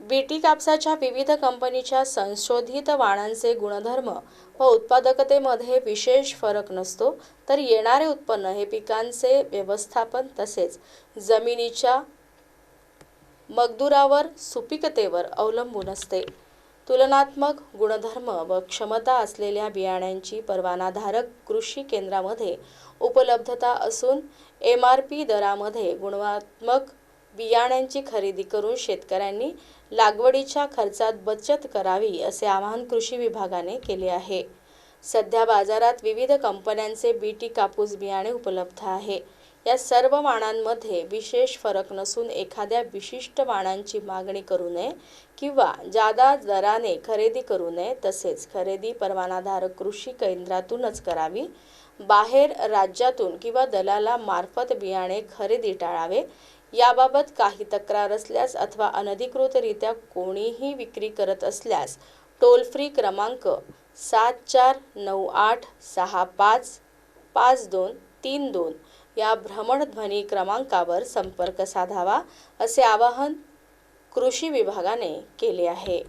BT कापसाच्या विविध कंपनीच्या संशोधित वाणांचे गुणधर्म व उत्पादकतेमध्ये विशेष फरक नसतो तर येणारे उत्पन्न हे पिकांचे व्यवस्थापन तसेच जमिनीच्या मगदुरावर सुपीकतेवर अवलंबून असते. तुलनात्मक गुणधर्म व क्षमता असलेल्या बियाण्यांची परवानाधारक कृषी केंद्रामध्ये उपलब्धता असून एम आर पी दरामध्ये गुणवात्मक बियाण्यांची खरेदी करून शेतकऱ्यांनी लागवडीच्या खर्चात बचत करावी असे आवाहन कृषी विभागाने केले आहे. सध्या बाजारात विविध कंपन्यांचे बीटी कापूस बियाणे उपलब्ध आहे. या सर्व वाणांमध्ये विशेष फरक नसून एखाद्या विशिष्ट वाणांची मागणी करू नये किंवा जादा दराने खरेदी करू नये तसेच खरेदी परवानाधारक कृषी केंद्रातूनच करावी. बाहेर राज्यातून किंवा दलाला मार्फत बियाणे खरेदी टाळावे याबाबत काही तक्रार असल्यास अथवा अनधिकृतरित्या कोणीही विक्री करत असल्यास टोल फ्री क्रमांक सात चार नऊ आठ सहा पाच पाच दोन तीन दोन या भ्रमणध्वनी क्रमांकावर संपर्क साधावा असे आवाहन कृषी विभागाने केले आहे.